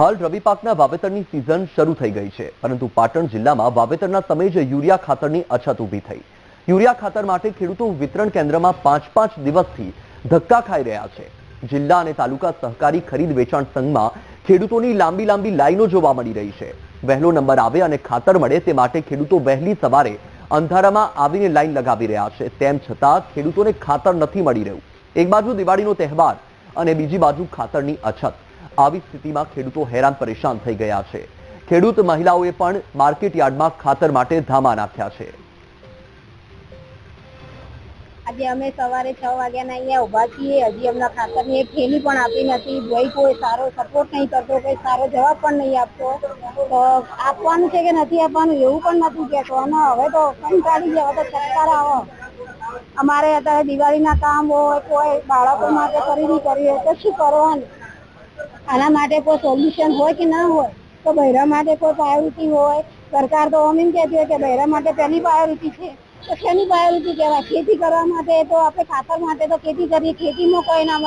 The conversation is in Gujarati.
હાલ રવિ પાકના વાવેતરની સિઝન શરૂ થઈ ગઈ છે, પરંતુ પાટણ જિલ્લામાં વાવેતરના સમયે જ યુરિયા ખાતરની અછત ઊભી થઈ. યુરિયા ખાતર માટે ખેડૂતો વિતરણ કેન્દ્રમાં પાંચ પાંચ દિવસથી ધક્કા ખાઈ રહ્યા છે. જિલ્લા અને તાલુકા સહકારી ખરીદ વેચાણ સંઘમાં ખેડૂતોની લાંબી લાંબી લાઈનો જોવા મળી રહી છે. વહેલો નંબર આવે અને ખાતર મળે તે માટે ખેડૂતો વહેલી સવારે અંધારામાં આવીને લાઈન લગાવી રહ્યા છે. તેમ છતાં ખેડૂતોને ખાતર નથી મળી રહ્યું. એક બાજુ દિવાળીનો તહેવાર અને બીજી બાજુ ખાતરની અછત. આવી સ્થિતિમાં ખેડૂતો હેરાન પરેશાન થઈ ગયા છે. ખેડૂત મહિલાઓએ પણ માર્કેટ ખાતર માટે ધામા નાખ્યા છે. આજે અમે સવારે છ વાગ્યાના અહીંયા ઊભા છીએ. હજી અમને ખાતરની એક થેલી પણ આપી નથી. ભાઈ કોઈ સારો સપોર્ટ નહીં કરતો, કોઈ સારો જવાબ પણ નહીં આપતો, તો આપવાનું છે કે નથી આપવાનું એવું પણ નથી કહેતો. અને હવે તો કંટાળી ગયા હવે તો સરકાર આવો. અમારે અત્યારે દિવાળીના કામ હોય, કોઈ બાળકો માટે ખરીદી હોય તો શું કરવાનું? આના માટે કોઈ સોલ્યુશન હોય કે ના હોય? તો બૈરા માટે કોઈ પ્રાયોરિટી હોય? સરકાર તો એમ કહેતી હોય કે બૈરા માટે પહેલી પ્રાયોરિટી છે. તો શેની પ્રાયોરિટી કહેવાય? ખેતી કરવા માટે તો આપણે ખાતર માટે તો ખેતી કરીએ, ખેતીમાં કોઈ ના